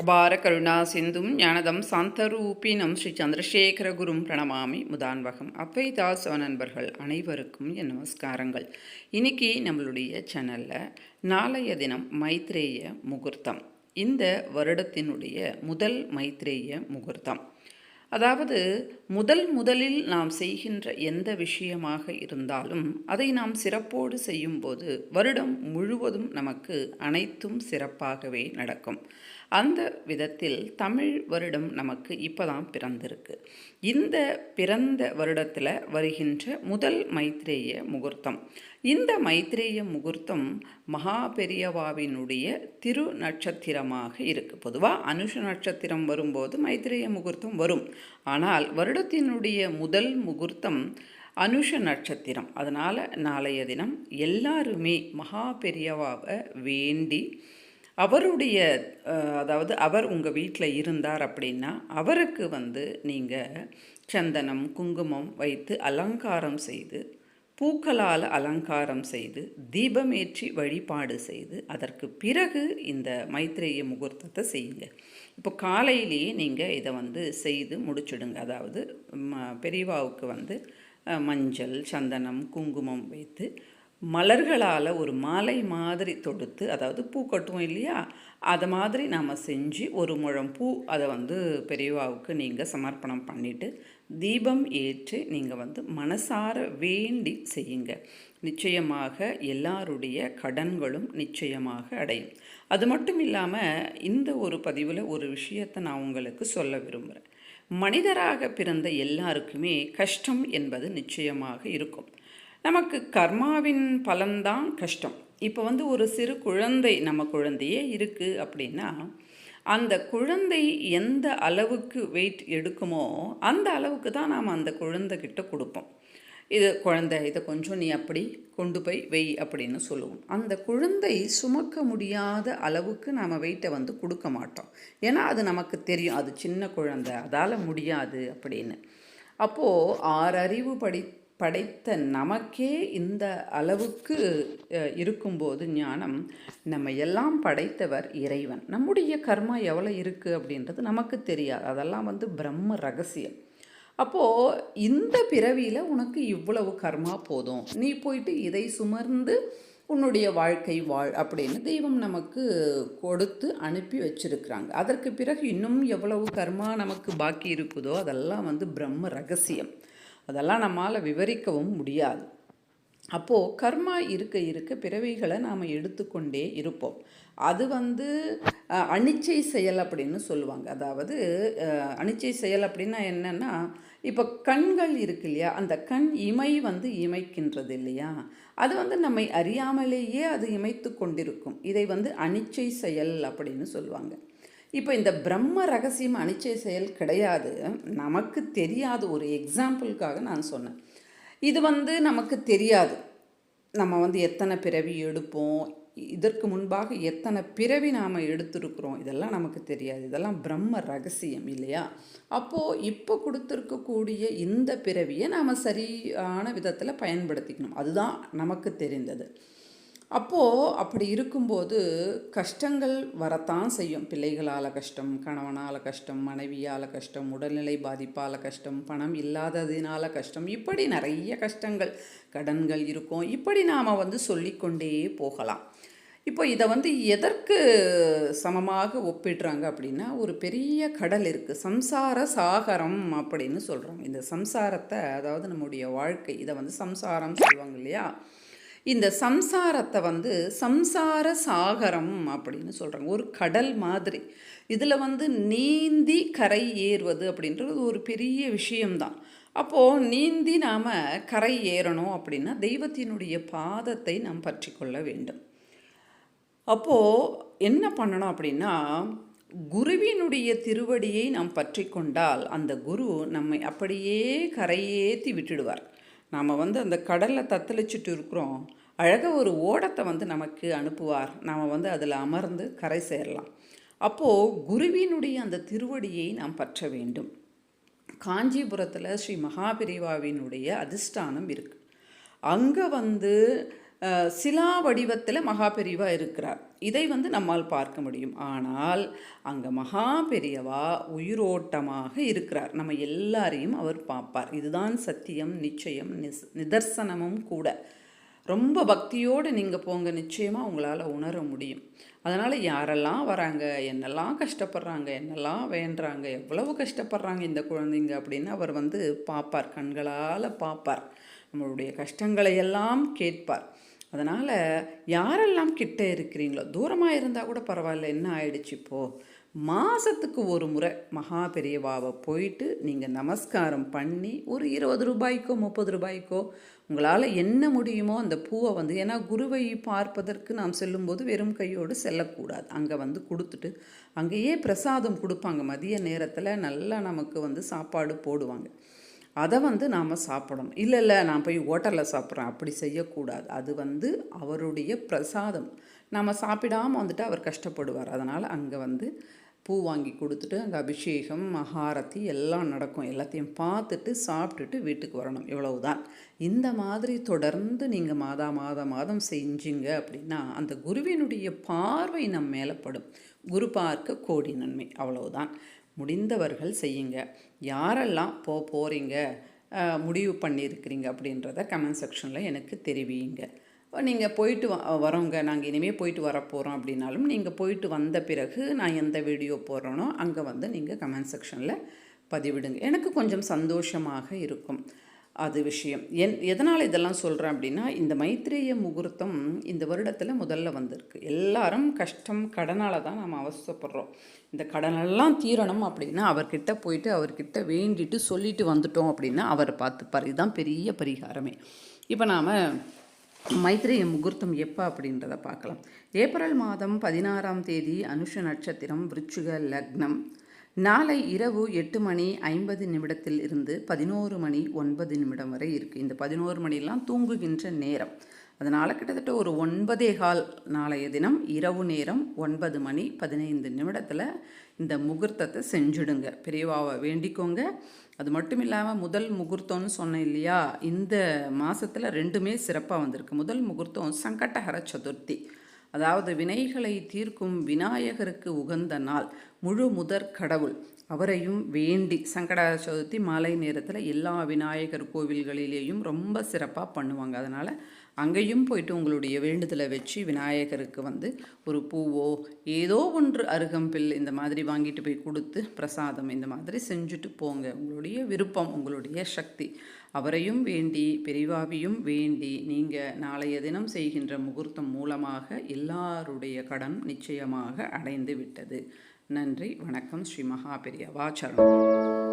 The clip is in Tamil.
அபார கருணா சிந்தும் ஞானதம் சாந்தரூபினம் ஸ்ரீ சந்திரசேகர குரும் பிரணமாமி முதான்வகம். அத்வைதாசவ நண்பர்கள் அனைவருக்கும் என் நமஸ்காரங்கள். இன்னைக்கு நம்மளுடைய சேனலில் நாளைய தினம் மைத்ரேய முகூர்த்தம். இந்த வருடத்தினுடைய முதல் மைத்ரேய முகூர்த்தம். அதாவது முதல் முதலில் நாம் செய்கின்ற எந்த விஷயமாக இருந்தாலும் அதை நாம் சிறப்போடு செய்யும்போது வருடம் முழுவதும் நமக்கு அனைத்தும் சிறப்பாகவே நடக்கும். அந்த விதத்தில் தமிழ் வருடம் நமக்கு இப்போ தான் பிறந்திருக்கு. இந்த பிறந்த வருடத்தில் வருகின்ற முதல் மைத்ரேய முகூர்த்தம். இந்த மைத்ரேய முகூர்த்தம் மகா பெரியவாவினுடைய திரு நட்சத்திரமாக இருக்குது பொதுவாக அனுஷ நட்சத்திரம் வரும்போது மைத்ரேய முகூர்த்தம் வரும். ஆனால் வருடத்தினுடைய முதல் முகூர்த்தம் அனுஷ நட்சத்திரம். அதனால் நாளைய தினம் எல்லாருமே மகா பெரியவாவை வேண்டி அவருடைய அதாவது அவர் உங்கள் வீட்டில் இருந்தார் அப்படின்னா அவருக்கு வந்து நீங்கள் சந்தனம் குங்குமம் வைத்து அலங்காரம் செய்து பூக்களால் அலங்காரம் செய்து தீபமேற்றி வழிபாடு செய்து அதற்கு பிறகு இந்த மைத்ரேய முகூர்த்தத்தை செய்யுங்க. இப்போ காலையிலேயே நீங்கள் இதை வந்து செய்து முடிச்சிடுங்க. அதாவது ம பெரியவாவுக்கு வந்து மஞ்சள் சந்தனம் குங்குமம் வைத்து மலர்களால் ஒரு மாலை மாதிரி தொடுத்து அதாவது பூ கட்டுவோம் இல்லையா? அதை மாதிரி நாம் செஞ்சு ஒரு முழம் பூ அதை வந்து பெரியவாவுக்கு நீங்கள் சமர்ப்பணம் பண்ணிவிட்டு தீபம் ஏற்று நீங்கள் வந்து மனசார வேண்டி செய்யுங்க. நிச்சயமாக எல்லாருடைய கடன்களும் நிச்சயமாக அடையும். அது மட்டும் இல்லாமல் இந்த ஒரு பதிவில் ஒரு விஷயத்தை நான் உங்களுக்கு சொல்ல விரும்புகிறேன் மனிதராக பிறந்த எல்லாருக்குமே கஷ்டம் என்பது நிச்சயமாக இருக்கும். நமக்கு கர்மாவின் பலன்தான் கஷ்டம். இப்போ வந்து ஒரு சிறு குழந்தை நம்ம குழந்தையே இருக்குது அப்படின்னா அந்த குழந்தை எந்த அளவுக்கு வெயிட் எடுக்குமோ அந்த அளவுக்கு தான் நாம் அந்த குழந்தைகிட்ட கொடுப்போம். இது குழந்தை இதை கொஞ்சம் நீ அப்படி கொண்டு போய் வெய் அப்படின்னு சொல்லுவோம். அந்த குழந்தை சுமக்க முடியாத அளவுக்கு நாம் வெயிட்டை வந்து கொடுக்க மாட்டோம். ஏன்னா அது நமக்கு தெரியும். அது சின்ன குழந்தை அதால் முடியாது அப்படின்னு. அப்போது ஆறறிவு படி படைத்த நமக்கே இந்த அளவுக்கு இருக்கும்போது ஞானம் நம்ம எல்லாம் படைத்தவர் இறைவன். நம்முடைய கர்மா எவ்வளோ இருக்குது அப்படின்றது நமக்கு தெரியாது. அதெல்லாம் வந்து பிரம்ம ரகசியம். அப்போது இந்த பிறவியில் உனக்கு இவ்வளவு கர்மா போதும். நீ போயிட்டு இதை சுமர்ந்து உன்னுடைய வாழ்க்கை வாழ் அப்படின்னு தெய்வம் நமக்கு கொடுத்து அனுப்பி வச்சிருக்கிறாங்க. அதற்கு பிறகு இன்னும் எவ்வளவு கர்மா நமக்கு பாக்கி இருக்குதோ அதெல்லாம் வந்து பிரம்ம ரகசியம். அதெல்லாம் நம்மால் விவரிக்கவும் முடியாது. அப்போது கர்மா இருக்க இருக்க பிறவிகளை நாம் எடுத்துக்கொண்டே இருப்போம். அது வந்து அனிச்சை செயல் அப்படின்னு சொல்லுவாங்க. அதாவது அனிச்சை செயல் அப்படின்னா என்னென்னா இப்போ கண்கள் இருக்கு இல்லையா? அந்த கண் இமை வந்து இமைக்கின்றது இல்லையா? அது வந்து நம்மை அறியாமலேயே அது இமைத்து கொண்டிருக்கும். இதை வந்து அனிச்சை செயல் அப்படின்னு சொல்லுவாங்க. இப்போ இந்த பிரம்ம ரகசியம் அனிச்சை செயல் கிடையாது. நமக்கு தெரியாத. ஒரு எக்ஸாம்பிளுக்காக நான் சொன்னேன். இது வந்து நமக்கு தெரியாது. நம்ம வந்து எத்தனை பிறவி எடுப்போம்? இதற்கு முன்பாக எத்தனை பிறவி நாம் எடுத்திருக்கிறோம்? இதெல்லாம் நமக்கு தெரியாது. இதெல்லாம் பிரம்ம ரகசியம் இல்லையா? அப்போது இப்போ கொடுத்துருக்கக்கூடிய இந்த பிறவியை நாம் சரியான விதத்தில் பயன்படுத்திக்கணும். அதுதான் நமக்கு தெரிந்தது. அப்போது அப்படி இருக்கும்போது கஷ்டங்கள் வரத்தான் செய்யும். பிள்ளைகளால் கஷ்டம் கணவனால் கஷ்டம் மனைவியால் கஷ்டம் உடல்நிலை பாதிப்பால் கஷ்டம் பணம் இல்லாததினால கஷ்டம் இப்படி நிறைய கஷ்டங்கள் கடன்கள் இருக்கும். இப்படி நாம் வந்து சொல்லிக்கொண்டே போகலாம். இப்போ இதை வந்து எதற்கு சமமாக ஒப்பிடுறாங்க அப்படின்னா ஒரு பெரிய கடல் இருக்குது சம்சார சாகரம் அப்படின்னு சொல்கிறாங்க இந்த சம்சாரத்தை அதாவது நம்முடைய வாழ்க்கை இதை வந்து சம்சாரம் சொல்லுவாங்க இல்லையா? இந்த சம்சாரத்தை வந்து சம்சார சாகரம் அப்படின்னு சொல்கிறாங்க ஒரு கடல் மாதிரி. இதில் வந்து நீந்தி கரை ஏறுவது அப்படின்றது ஒரு பெரிய விஷயம்தான். அப்போது நீந்தி நாம் கரை ஏறணும் அப்படின்னா தெய்வத்தினுடைய பாதத்தை நாம் பற்றி கொள்ள வேண்டும். அப்போது என்ன பண்ணணும் அப்படின்னா குருவினுடைய திருவடியை நாம் பற்றி கொண்டால் அந்த குரு நம்மை அப்படியே கரையேற்றி விட்டுடுவார். நாம் வந்து அந்த கடலில் தத்தளிச்சுட்டு இருக்கிறோம். அழகாக ஒரு ஓடத்தை வந்து நமக்கு அனுப்புவார். நாம் வந்து அதில் அமர்ந்து கரை சேரலாம். அப்போது குருவினுடைய அந்த திருவடியை நாம் பற்ற வேண்டும். காஞ்சிபுரத்தில் ஸ்ரீ மகாபிரிவாவினுடைய அதிஷ்டானம் இருக்குது அங்கே வந்து சிலா வடிவத்தில் மகாபெரியவா இருக்கிறார். இதை வந்து நம்மால் பார்க்க முடியும். ஆனால் அங்கே மகா பெரியவா உயிரோட்டமாக இருக்கிறார். நம்ம எல்லாரையும் அவர் பார்ப்பார். இதுதான் சத்தியம் நிச்சயம் நிஸ் நிதர்சனமும் கூட. ரொம்ப பக்தியோடு நீங்கள் போங்க நிச்சயமாக உங்களால் உணர முடியும். அதனால் யாரெல்லாம் வராங்க என்னெல்லாம் கஷ்டப்படுறாங்க என்னெல்லாம் வேண்டுறாங்க எவ்வளவு கஷ்டப்படுறாங்க இந்த குழந்தைங்க அப்படின்னு அவர் வந்து பார்ப்பார். கண்களால் பார்ப்பார். நம்மளுடைய கஷ்டங்களை எல்லாம் கேட்பார். அதனால் யாரெல்லாம் கிட்டே இருக்கிறீங்களோ தூரமாக இருந்தால் கூட பரவாயில்ல என்ன ஆயிடுச்சு இப்போது மாதத்துக்கு ஒரு முறை மகா பெரியவாவை போயிட்டு நீங்கள் நமஸ்காரம் பண்ணி ஒரு இருபது ரூபாய்க்கோ முப்பது ரூபாய்க்கோ உங்களால் என்ன முடியுமோ அந்த பூவை வந்து ஏன்னா குருவை பார்ப்பதற்கு நாம் செல்லும்போது வெறும் கையோடு செல்லக்கூடாது. அங்கே வந்து கொடுத்துட்டு அங்கேயே பிரசாதம் கொடுப்பாங்க. மதிய நேரத்தில் நல்லா நமக்கு வந்து சாப்பாடு போடுவாங்க. அதை வந்து நாம் சாப்பிடணும். இல்லை இல்லை நான் போய் ஹோட்டலில் சாப்பிட்றேன். அப்படி செய்யக்கூடாது. அது வந்து அவருடைய பிரசாதம். நம்ம சாப்பிடாம வந்துட்டு அவர் கஷ்டப்படுவார். அதனால் அங்கே வந்து பூ வாங்கி கொடுத்துட்டு அங்கே அபிஷேகம் மகாரத்தி எல்லாம் நடக்கும். எல்லாத்தையும் பார்த்துட்டு சாப்பிட்டுட்டு வீட்டுக்கு வரணும். இவ்வளவுதான். இந்த மாதிரி தொடர்ந்து நீங்கள் மாதா மாதம் மாதம் செஞ்சீங்க அப்படின்னா அந்த குருவினுடைய பார்வை நம் மேலே படும். குரு பார்க்க கோடி நன்மை. அவ்வளவுதான். முடிந்தவர்கள் செய்யுங்க. யாரெல்லாம் போ போகிறீங்க முடிவு பண்ணியிருக்கிறீங்க அப்படின்றத கமெண்ட் செக்ஷனில் எனக்கு தெரிவிங்க நீங்கள் போயிட்டு வ வரோங்க நாங்கள் இனிமேல் போயிட்டு வர போகிறோம் அப்படின்னாலும் நீங்கள் போயிட்டு வந்த பிறகு நான் எந்த வீடியோ போடுறேனோ அங்கே வந்து நீங்கள் கமெண்ட் செக்ஷனில் பதிவிடுங்க. எனக்கு கொஞ்சம் சந்தோஷமாக இருக்கும். அது விஷயம். என் எதனால் இதெல்லாம் சொல்கிறேன் அப்படின்னா இந்த மைத்ரேய முகூர்த்தம் இந்த வருடத்தில் முதல்ல வந்திருக்கு. எல்லாரும் கஷ்டம் கடனால் தான் நம்ம அவசப்படுறோம் இந்த கடனெல்லாம் தீரணும் அப்படின்னா அவர்கிட்ட போயிட்டு அவர்கிட்ட வேண்டிட்டு சொல்லிட்டு வந்துட்டோம் அப்படின்னா அவர் பார்த்துப்பார். இதுதான் பெரிய பரிகாரமே. இப்போ நாம் மைத்ரேய முகூர்த்தம் எப்போ அப்படின்றத பார்க்கலாம். ஏப்ரல் மாதம் பதினாறாம் தேதி அனுஷ நட்சத்திரம் விருச்சிக லக்னம். நாளை இரவு எட்டு மணி ஐம்பது நிமிடத்தில் இருந்து பதினோரு மணி ஒன்பது நிமிடம் வரை இருக்குது இந்த பதினோரு மணிலாம் தூங்குகின்ற நேரம். அதனால் கிட்டத்தட்ட ஒரு ஒன்பதே கால் நாளைய தினம் இரவு நேரம் ஒன்பது மணி பதினைந்து நிமிடத்தில் இந்த முகூர்த்தத்தை செஞ்சுடுங்க. பெரியவாவை வேண்டிக்கோங்க. அது மட்டும் இல்லாமல் முதல் முகூர்த்தம்னு சொன்னேன் இல்லையா? இந்த மாதத்தில் ரெண்டுமே சிறப்பாக வந்திருக்கு. முதல் முகூர்த்தம் சங்கடஹர சதுர்த்தி. அதாவது வினைகளை தீர்க்கும் விநாயகருக்கு உகந்த நாள் முழு முதற் கடவுள். அவரையும் வேண்டி சங்கட சதுர்த்தி மாலை நேரத்தில் எல்லா விநாயகர் கோவில்களிலேயும் ரொம்ப சிறப்பாக பண்ணுவாங்க. அதனால் அங்கேயும் போயிட்டு உங்களுடைய வேண்டுதலை வச்சு விநாயகருக்கு வந்து ஒரு பூவோ ஏதோ ஒன்று அருகம்பில் இந்த மாதிரி வாங்கிட்டு போய் கொடுத்து பிரசாதம் இந்த மாதிரி செஞ்சுட்டு போங்க. உங்களுடைய விருப்பம் உங்களுடைய சக்தி. அவரையும் வேண்டி பெரிவாவியும் வேண்டி நீங்கள் நாளைய தினம் செய்கின்ற முகூர்த்தம் மூலமாக எல்லாருடைய கடன் நிச்சயமாக அடைந்து விட்டது. நன்றி வணக்கம். ஸ்ரீ மகா பெரியவா சரணம்.